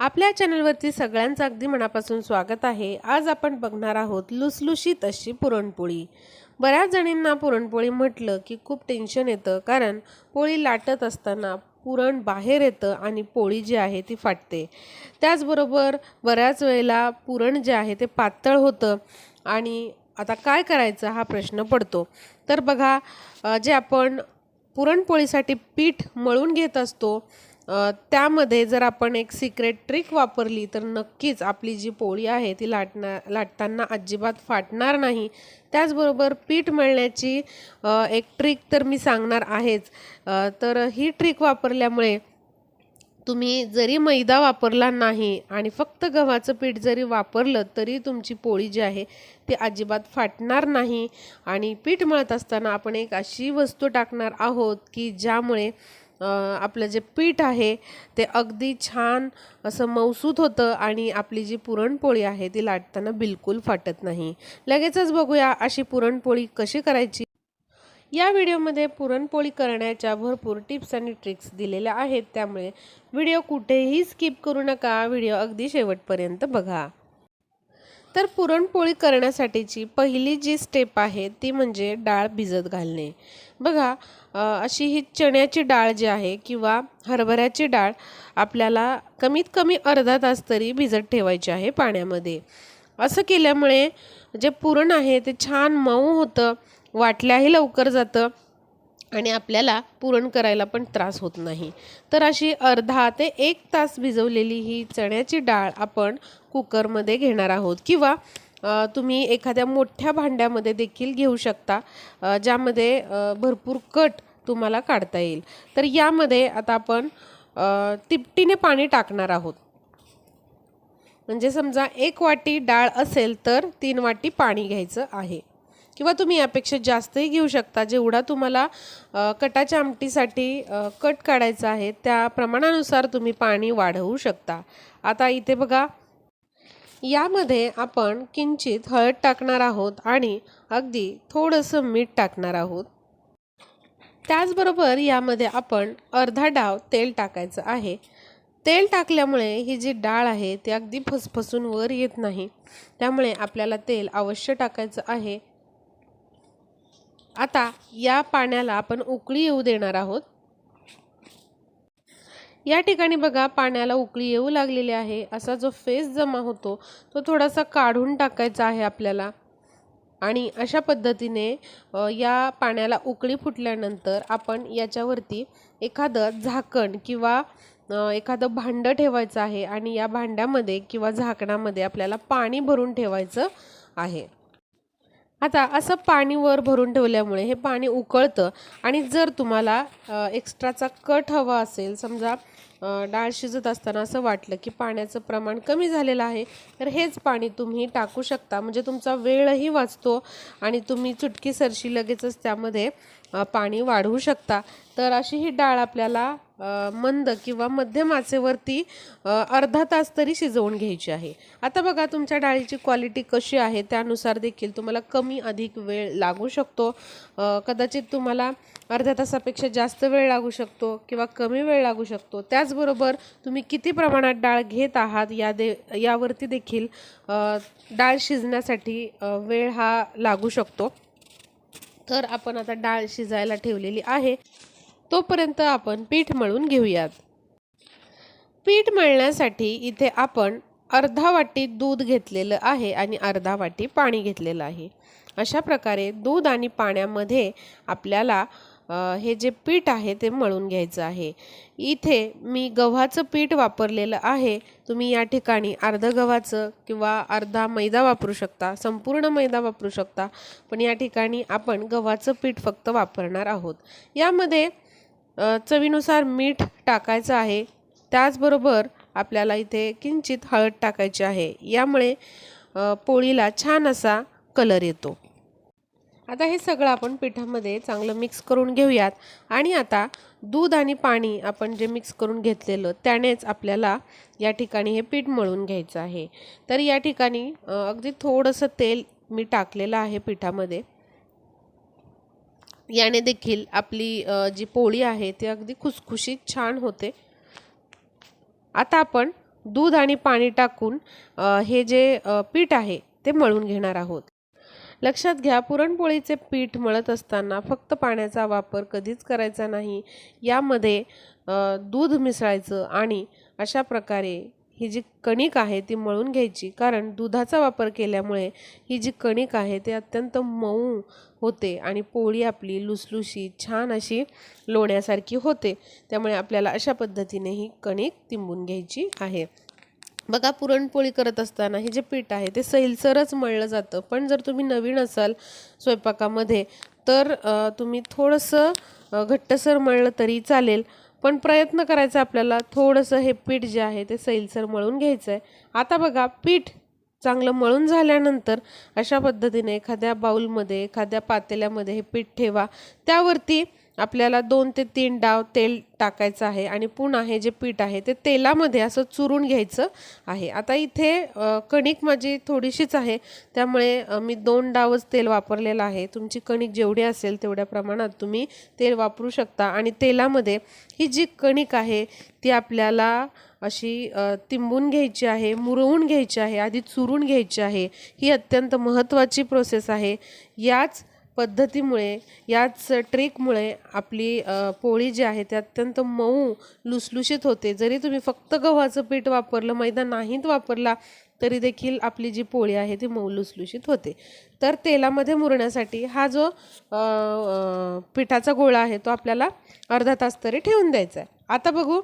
आपल्या चॅनलवरती सगळ्यांचं अगदी मनापासून स्वागत आहे. आज आपण बघणार आहोत लुसलुशीत अशी पुरणपोळी. बऱ्याच जणींना पुरणपोळी म्हटलं की खूप टेन्शन येतं कारण पोळी लाटत असताना पुरण बाहेर येतं आणि पोळी जी आहे ती फाटते. त्याचबरोबर बऱ्याच वेळेला पुरण जे आहे ते पातळ होतं आणि आता काय करायचं हा प्रश्न पडतो. तर बघा जे आपण पुरणपोळीसाठी पीठ मळून घेत असतो त्यामध्ये जर आपण एक सिक्रेट ट्रिक वापरली तर नक्कीच आपली जी पोळी आहे ती लाटणार लाटताना अजिबात फाटणार नाही. त्याचबरोबर पीठ मळण्याची एक ट्रिक तर मी सांगणार आहेच. तर ही ट्रिक वापरल्यामुळे तुम्ही जरी मैदा वापरला नाही आणि फक्त गव्हाचं पीठ जरी वापरलं तरी तुमची पोळी जी आहे ती अजिबात फाटणार नाही. आणि पीठ मळत असताना आपण एक अशी वस्तू टाकणार आहोत की ज्यामुळे आपलं जे पीठ आहे ते अगदी छान असं मौसूत होतं आणि आपली जी पुरणपोळी आहे ती लाटताना बिलकुल फाटत नाही. लगेचच बघूया अशी पुरणपोळी कशी करायची. या व्हिडिओमध्ये पुरणपोळी करण्याच्या भरपूर टिप्स आणि ट्रिक्स दिलेल्या आहेत त्यामुळे व्हिडिओ कुठेही स्किप करू नका व्हिडिओ अगदी शेवटपर्यंत बघा. तर पुरणपोळी करण्यासाठीची पहिली जी स्टेप आहे ती म्हणजे डाळ भिजत घालणे. बघा अशी ही चण्याची डाळ जी आहे किंवा हरभऱ्याची डाळ आपल्याला कमीत कमी अर्धा तास तरी भिजत ठेवायची आहे पाण्यामध्ये. असं केल्यामुळे जे पुरण आहे ते छान मऊ होतं वाटल्याही लवकर जातं आणि आपल्याला पुरण करायला पण त्रास होत नाही. तर अशी अर्धा ते एक तास भिजवलेली ही चण्याची डाळ आपण कुकरमध्ये घेणार आहोत किंवा तुम्ही एखाद्या मोठ्या भांड्यामध्ये देखील घेऊ शकता ज्यामध्ये भरपूर कट तुम्हाला काढता येईल. तर यामध्ये आता आपण तिपटीने पाणी टाकणार आहोत. म्हणजे समजा एक वाटी डाळ असेल तर तीन वाटी पाणी घ्यायचं आहे. किंवा तुम्ही यापेक्षा जास्तही घेऊ शकता जेवढा तुम्हाला कटाच्या आमटीसाठी कट काढायचा आहे त्या प्रमाणानुसार तुम्ही पाणी वाढवू शकता. आता इथे बघा यामध्ये आपण किंचित हळद टाकणार आहोत आणि अगदी थोडंसं मीठ टाकणार आहोत. त्याचबरोबर यामध्ये आपण अर्धा डाव तेल टाकायचं आहे. तेल टाकल्यामुळे ही जी डाळ आहे ती अगदी फसफसून वर येत नाही. त्यामुळे आपल्याला तेल अवश्य टाकायचं आहे. आता या पाण्याला आपण उकळी येऊ देणार आहोत. या ठिकाणी बघा पाण्याला उकळी येऊ लागलेली आहे. असा जो फेस जमा होतो तो थोडासा काढून टाकायचा आहे आपल्याला. आणि अशा पद्धतीने या पाण्याला उकळी फुटल्यानंतर आपण याच्यावरती एखादं झाकण किंवा एखादं भांडं ठेवायचं आहे आणि या भांड्यामध्ये किंवा झाकणामध्ये आपल्याला पाणी भरून ठेवायचं आहे. आता असं पाणी वर भरून ठेवल्यामुळे हे पाणी उकळतं आणि जर तुम्हाला एक्स्ट्राचा कट हवा असेल समजा डाळ शिजत असताना असं वाटलं की पाण्याचं प्रमाण कमी झालेलं आहे. तर हेच पाणी तुम्ही टाकू शकता. म्हणजे तुमचा वेळही वाचतो आणि तुम्ही चुटकी सरशी लगेचच त्यामध्ये पाणी वाढवू शकता. तर अशी ही डाळ आपल्याला मंद किंवा मध्यम आचेवरती अर्धा तास तरी शिजवून घ्यायची आहे. आता बघा तुमच्या डाळीची क्वालिटी कशी आहे त्यानुसार देखील तुम्हाला कमी अधिक वेळ लागू शकतो. कदाचित तुम्हाला अर्ध्या तासापेक्षा जास्त वेळ लागू शकतो किंवा कमी वेळ लागू शकतो. त्याचबरोबर तुम्ही किती प्रमाणात डाळ घेत आहात या दे यावरती देखील डाळ शिजण्यासाठी वेळ हा लागू शकतो. तर आपण आता डाळ शिजायला ठेवलेली आहे. तोपर्यंत आपण पीठ मळून घेऊयात. पीठ मळण्यासाठी इथे आपण अर्धा वाटी दूध घेतलेलं आहे आणि अर्धा वाटी पाणी घेतलेलं आहे. अशा प्रकारे दूध आणि पाण्यामध्ये आपल्याला हे जे पीठ आहे ते मळून घ्यायचं आहे. इथे मी गव्हाचं पीठ वापरलेलं आहे. तुम्ही या ठिकाणी अर्ध गव्हाचं किंवा अर्धा मैदा वापरू शकता संपूर्ण मैदा वापरू शकता. पण या ठिकाणी आपण गव्हाचं पीठ फक्त वापरणार आहोत. यामध्ये चवीनुसार मीठ टाकायचं आहे. त्याचबरोबर आपल्याला इथे किंचित हळद टाकायची आहे. यामुळे पोळीला छान असा कलर येतो. आता हे सगळं आपण पिठामध्ये चांगलं मिक्स करून घेऊयात. आणि आता दूध आणि पाणी आपण जे मिक्स करून घेतलेलं त्यानेच आपल्याला या ठिकाणी हे पीठ मळून घ्यायचं आहे. तर या ठिकाणी अगदी थोडंसं तेल मी टाकलेलं आहे पिठामध्ये. याने देखील आपली जी पोळी आहे ती अगदी खुसखुशीत छान होते. आता आपण दूध आणि पाणी टाकून हे जे पीठ आहे ते मळून घेणार आहोत. लक्षात घ्या पुरणपोळीचे पीठ मळत असताना फक्त पाण्याचा वापर कधीच करायचा नाही. यामध्ये दूध मिसळायचं आणि अशा प्रकारे ही जी कणिक आहे ती मळून घ्यायची. कारण दुधाचा वापर केल्यामुळे ही जी कणिक आहे ती अत्यंत मऊ होते आणि पोळी आपली लुसलुशी छान अशी लोण्यासारखी होते. त्यामुळे आपल्याला अशा पद्धतीने ही कणिक तिंबून घ्यायची आहे. बघा पुरणपोळी करत असताना हे जे पीठ आहे ते सैलसरच मळलं जातं. पण जर तुम्ही नवीन असाल स्वयंपाकामध्ये तर तुम्ही थोडंसं घट्टसर मळलं तरी चालेल. पण प्रयत्न करायचा आपल्याला. थोडंसं हे पीठ जे आहे ते सैलसर मळून घ्यायचं आहे आता बघा पीठ चांगलं मळून झाल्यानंतर अशा पद्धतीने एखाद्या बाऊलमध्ये एखाद्या पातेल्यामध्ये हे पीठ ठेवा. त्यावरती आपल्याला दोन ते तीन डाव तेल टाकायचं आहे आणि पुन्हा हे जे पीठ आहे ते तेलामध्ये असं चुरून घ्यायचं आहे. आता इथे कणिक माझी थोडीशीच आहे. त्यामुळे मी दोन डावच तेल वापरलेलं आहे. तुमची कणिक जेवढी असेल तेवढ्या प्रमाणात तुम्ही तेल वापरू शकता. आणि तेलामध्ये ही जी कणिक आहे ती आपल्याला अशी तिंबून घ्यायची आहे मुरवून घ्यायची आहे आधी चुरून घ्यायची आहे. ही अत्यंत महत्त्वाची प्रोसेस आहे. याच पद्धतीमुळे याच ट्रिकमुळे आपली पोळी जी आहे ती अत्यंत मऊ लुसलुशीत होते. जरी तुम्ही फक्त गव्हाचं पीठ वापरलं मैदा नाहीत वापरला तरी देखील आपली जी पोळी आहे ती मऊ लुसलुशीत होते. तर तेलामध्ये मुरण्यासाठी हा जो पिठाचा गोळा आहे तो आपल्याला अर्धा तास तरी ठेवून द्यायचा आहे. आता बघू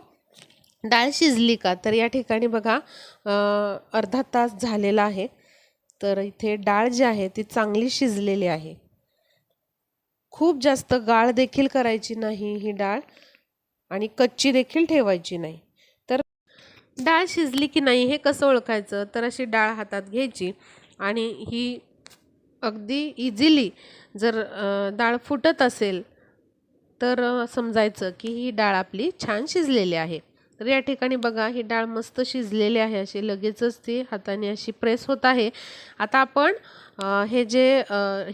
डाळ शिजली का? तर या ठिकाणी बघा अर्धा तास झालेला आहे. तर इथे डाळ जी आहे ती चांगली शिजलेली आहे. खूप जास्त गाळ देखील करायची नाही ही डाळ आणि कच्ची देखील ठेवायची नाही. तर डाळ शिजली की नाही हे कसं ओळखायचं? तर अशी डाळ हातात घ्यायची आणि ही अगदी इझिली जर डाळ फुटत असेल तर समजायचं की ही डाळ आपली छान शिजलेली आहे. तर या ठिकाणी बघा ही डाळ मस्त शिजलेली आहे. अशी लगेचच ती हाताने अशी प्रेस होत आहे. आता आपण हे जे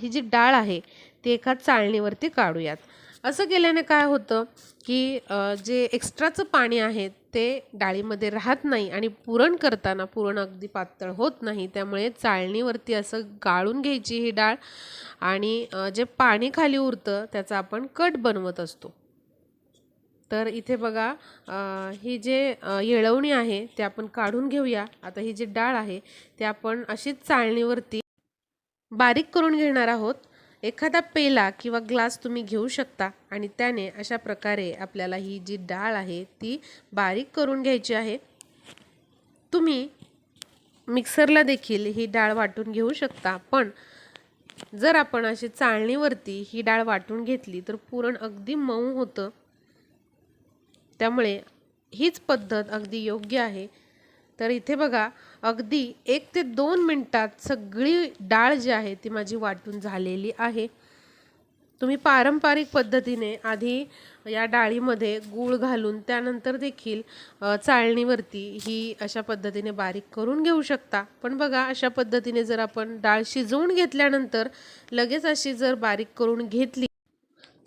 ही जी डाळ आहे ती एका चाळणीवरती काढूयात. असं केल्याने काय होतं की जे एक्स्ट्राचं पाणी आहे ते डाळीमध्ये राहत नाही आणि पुरण करताना पुरण अगदी पातळ होत नाही त्यामुळे चाळणीवरती असं गाळून घ्यायची ही डाळ आणि जे पाणी खाली उरतं त्याचा आपण कट बनवत असतो. तर इथे बघा ही जे येळवणी आहे ते आपण काढून घेऊया. आता ही जी डाळ आहे ते आपण अशीच चाळणीवरती बारीक करून घेणार आहोत. एखादा पेला किंवा ग्लास तुम्ही घेऊ शकता आणि त्याने अशा प्रकारे आपल्याला ही जी डाळ आहे ती बारीक करून घ्यायची आहे. तुम्ही मिक्सरला देखील ही डाळ वाटून घेऊ शकता पण जर आपण अशी चाळणीवरती ही डाळ वाटून घेतली तर पुरण अगदी मऊ होतं. त्यामुळे हीच पद्धत अगदी योग्य आहे. तर इथे बघा अगदी एक ते दोन मिनटात सगळी डाळ जी आहे ती माझी वाटून झालेली आहे. तुम्ही पारंपरिक पद्धतीने आधी या डाळीमध्ये गूळ घालून त्यानंतर देखील चाळणीवरती ही अशा पद्धतीने बारीक करून घेऊ शकता. पण बघा अशा पद्धतीने जर आपण डाळ शिजवून घेतल्यानंतर लगेच अशी जर बारीक करून घेतली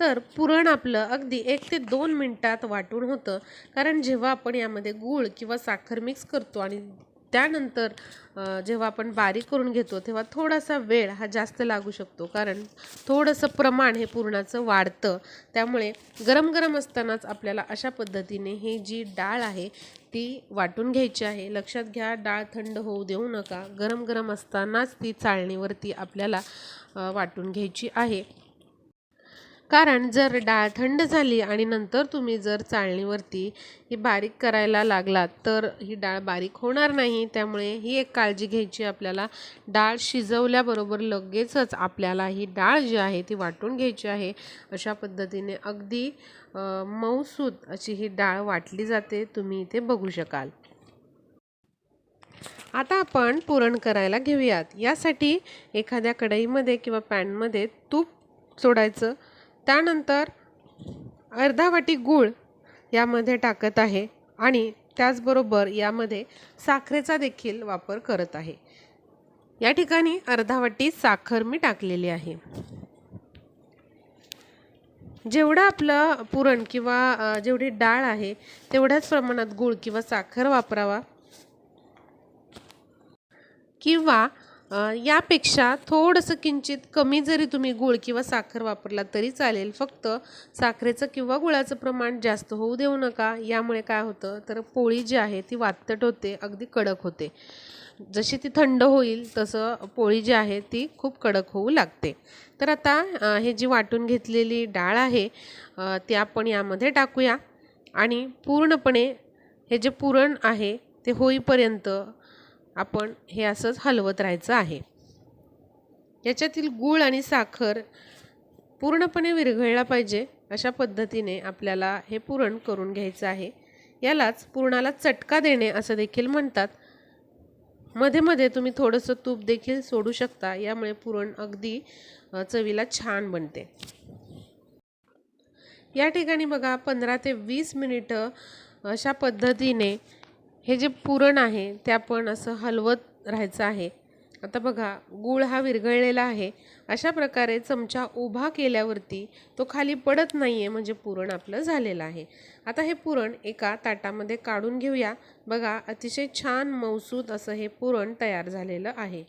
तर पुरण आपलं अगदी एक ते दोन मिनटात वाटून होतं. कारण जेव्हा आपण यामध्ये गूळ किंवा साखर मिक्स करतो आणि त्यानंतर जेव्हा आपण बारीक करून घेतो तेव्हा थोडासा वेळ हा जास्त लागू शकतो. कारण थोडंसं प्रमाण हे पुरणाचं वाढतं. त्यामुळे गरम गरम असतानाच आपल्याला अशा पद्धतीने ही जी डाळ आहे ती वाटून घ्यायची आहे. लक्षात घ्या डाळ थंड होऊ देऊ नका. गरम गरम असतानाच ती चाळणीवरती आपल्याला वाटून घ्यायची आहे. कारण जर डाळ थंड झाली आणि नंतर तुम्ही जर चाळणीवरती ही बारीक करायला लागलात तर ही डाळ बारीक होणार नाही. त्यामुळे ही एक काळजी घ्यायची आपल्याला. डाळ शिजवल्याबरोबर लगेचच आपल्याला ही डाळ जी आहे ती वाटून घ्यायची आहे. अशा पद्धतीने अगदी मऊसूत अशी ही डाळ वाटली जाते. तुम्ही इथे बघू शकाल. आता आपण पुरण करायला घेऊयात. यासाठी एखाद्या कढईमध्ये किंवा पॅनमध्ये तूप सोडायचं. त्यानंतर अर्धा वाटी गूळ यामध्ये टाकत आहे आणि त्याचबरोबर यामध्ये साखरेचा देखील वापर करत आहे. या ठिकाणी अर्धा वाटी साखर मी टाकलेली आहे. जेवढं आपलं पुरण किंवा जेवढी डाळ आहे तेवढ्याच प्रमाणात गूळ किंवा साखर वापरावा किंवा यापेक्षा थोडंसं किंचित कमी जरी तुम्ही गूळ किंवा साखर वापरला तरी चालेल. फक्त साखरेचं किंवा गुळाचं प्रमाण जास्त होऊ देऊ नका. यामुळे काय होतं? तर पोळी जी आहे ती वातट होते अगदी कडक होते. जशी ती थंड होईल तसं पोळी जी आहे ती खूप कडक होऊ लागते. तर आता हे जी वाटून घेतलेली डाळ आहे ती आपण यामध्ये टाकूया. आणि पूर्णपणे हे जे पुरण आहे ते होईपर्यंत आपण हे असंच हलवत राहायचं आहे. याच्यातील गूळ आणि साखर पूर्णपणे विरघळला पाहिजे अशा पद्धतीने आपल्याला हे पुरण करून घ्यायचं आहे. यालाच पुरणाला चटका देणे असं देखील म्हणतात. मध्ये मध्ये तुम्ही थोडंसं तूप देखील सोडू शकता यामुळे पुरण अगदी चवीला छान बनते. या ठिकाणी बघा पंधरा ते वीस मिनिटं अशा पद्धतीने हे जे पुरण आहे ते आपण असं हलवत राहायचं आहे. आता बघा गूळ हा विरघळलेला आहे. अशा प्रकारे चमचा उभा केल्यावरती तो खाली पडत नाही आहे म्हणजे पुरण आपलं झालेलं आहे. आता हे पुरण एका ताटामध्ये काढून घेऊया. बघा अतिशय छान मौसूद असं हे पुरण तयार झालेलं आहे.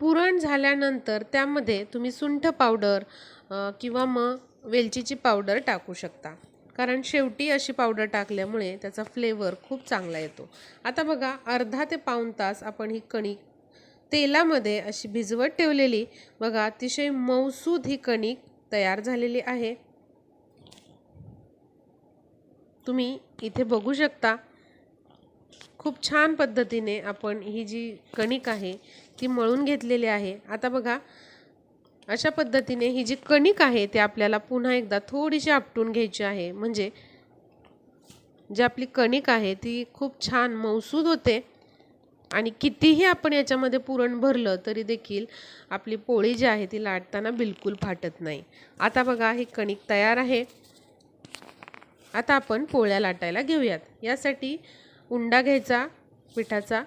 पुरण झाल्यानंतर त्यामध्ये तुम्ही सुंठ पावडर किंवा मग वेलचीची पावडर टाकू शकता. कारण शेवटी अशी पावडर टाकल्यामुळे त्याचा फ्लेवर खूप चांगला येतो. आता बघा अर्धा ते पाऊण तास आपण ही कणिक तेलामध्ये अशी भिजवत ठेवलेली बघा अतिशय मौसूद ही कणिक तयार झालेली आहे. तुम्ही इथे बघू शकता खूप छान पद्धतीने आपण ही जी कणिक आहे ती मळून घेतलेली आहे. आता बघा अशा पद्धतीने ही जी कणिक आहे ती आपल्याला पुन्हा एकदा थोडीशी आपटून घ्यायची आहे. म्हणजे जी आपली कणिक आहे ती खूप छान मौसूद होते आणि कितीही आपण याच्यामध्ये पुरण भरलं तरी देखील आपली पोळी जी आहे ती लाटताना बिलकुल फाटत नाही. आता बघा ही कणिक तयार आहे. आता आपण पोळ्या लाटायला घेऊयात. यासाठी उंडा घ्यायचा पिठाचा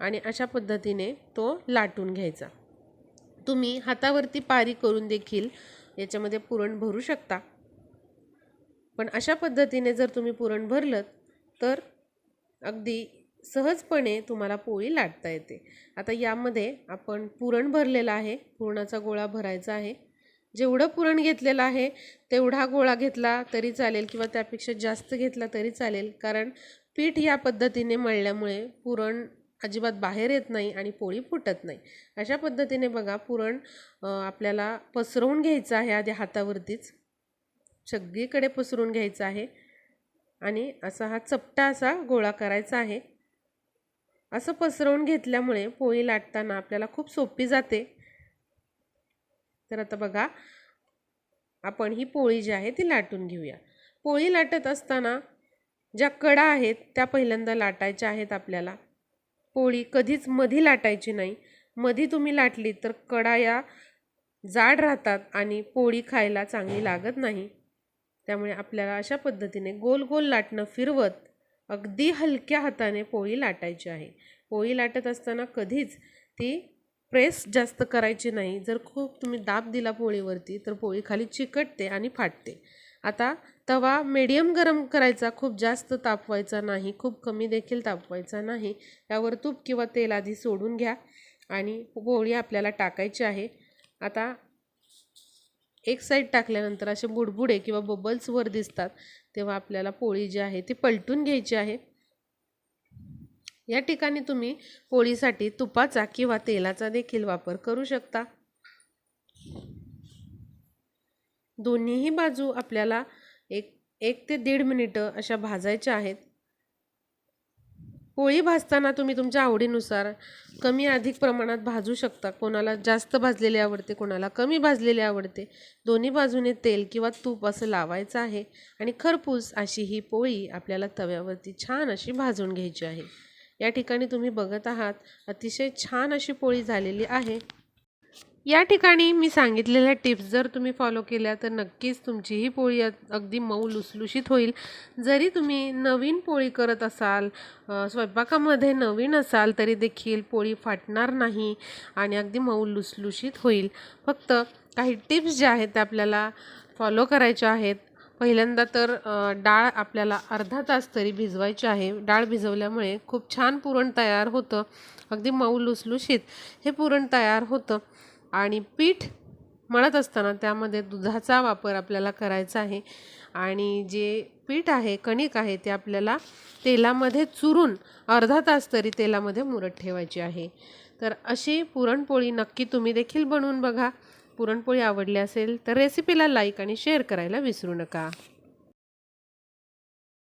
आणि अशा पद्धतीने तो लाटून घ्यायचा. तुम्ही हातावरती पारी करून देखील याच्यामध्ये पुरण भरू शकता. पण अशा पद्धतीने जर तुम्ही पुरण भरलं तर अगदी सहजपणे तुम्हाला पोळी लाटता येते. आता यामध्ये आपण पुरण भरलेलं आहे पुरणाचा गोळा भरायचा आहे. जेवढं पुरण घेतलेलं आहे तेवढा गोळा घेतला तरी चालेल किंवा त्यापेक्षा जास्त घेतला तरी चालेल. कारण पीठ या पद्धतीने मळल्यामुळे पुरण अजिबात बाहेर येत नाही आणि पोळी फुटत नाही. अशा पद्धतीने बघा पुरण आपल्याला पसरवून घ्यायचं आहे आधी हातावरतीच. सगळीकडे पसरून घ्यायचं आहे आणि असा हा चपटा असा गोळा करायचा आहे. असं पसरवून घेतल्यामुळे पोळी लाटताना आपल्याला खूप सोपी जाते. तर आता बघा आपण ही पोळी जी आहे ती लाटून घेऊया. पोळी लाटत असताना ज्या कडा आहेत त्या पहिल्यांदा लाटायच्या आहेत आपल्याला. पोळी कधीच मधी लाटायची नाही. मधी तुम्ही लाटली तर कडा या जाड राहतात आणि पोळी खायला चांगली लागत नाही. त्यामुळे आपल्याला अशा पद्धतीने गोल गोल लाटणं फिरवत अगदी हलक्या हाताने पोळी लाटायची आहे. पोळी लाटत असताना कधीच ती प्रेस जास्त करायची नाही. जर खूप तुम्ही दाब दिला पोळीवरती तर पोळी खाली चिकटते आणि फाटते. आता तवा मीडियम गरम करायचा खूप जास्त तापवायचा नाही खूप कमी देखील तापवायचा नाही. त्यावर तूप किंवा तेल आधी सोडून घ्या आणि पोळी आपल्याला टाकायची आहे. आता एक साईड टाकल्यानंतर असे बुडबुडे किंवा बबल्स वर दिसतात तेव्हा आपल्याला पोळी जी आहे ती पलटून घ्यायची आहे. या ठिकाणी तुम्ही पोळीसाठी तुपाचा किंवा तेलाचा देखील वापर करू शकता. दोन्हीही बाजू आपल्याला एक एक ते दीड मिनिटं अशा भाजायच्या आहेत. पोळी भाजताना तुम्ही तुमच्या आवडीनुसार कमी अधिक प्रमाणात भाजू शकता. कोणाला जास्त भाजलेली आवडते कोणाला कमी भाजलेली आवडते. दोन्ही बाजूने तेल किंवा तूप असं लावायचं आहे आणि खरपूस अशी ही पोळी आपल्याला तव्यावरती छान अशी भाजून घ्यायची आहे. या ठिकाणी तुम्ही बघत आहात अतिशय छान अशी पोळी झालेली आहे. या ठिकाणी मी सांगितलेल्या टिप्स जर तुम्ही फॉलो केल्या तर नक्कीच तुमची ही पोळी अगदी मऊ लुसलुशीत होईल. जरी तुम्ही नवीन पोळी करत असाल स्वयंपाकामध्ये नवीन असाल तरी देखील पोळी फाटणार नाही आणि अगदी मऊ लुसलुशीत होईल. फक्त काही टिप्स ज्या आहेत त्या आपल्याला फॉलो करायच्या आहेत. पहिल्यांदा तर डाळ आपल्याला अर्धा तास तरी भिजवायची आहे. डाळ भिजवल्यामुळे खूप छान पुरण तयार होतं. अगदी मऊ लुसलुशीत हे पुरण तयार होतं. आणि पीठ मळत असताना त्यामध्ये दुधाचा वापर आपल्याला करायचा आहे. आणि जे पीठ आहे कणिक आहे ते आपल्याला तेलामध्ये चुरून अर्धा तास तरी तेलामध्ये मुरत ठेवायची आहे. तर अशी पुरणपोळी नक्की तुम्ही देखील बनवून बघा. पुरणपोळी आवडली असेल तर रेसिपीला लाईक आणि शेअर करायला विसरू नका.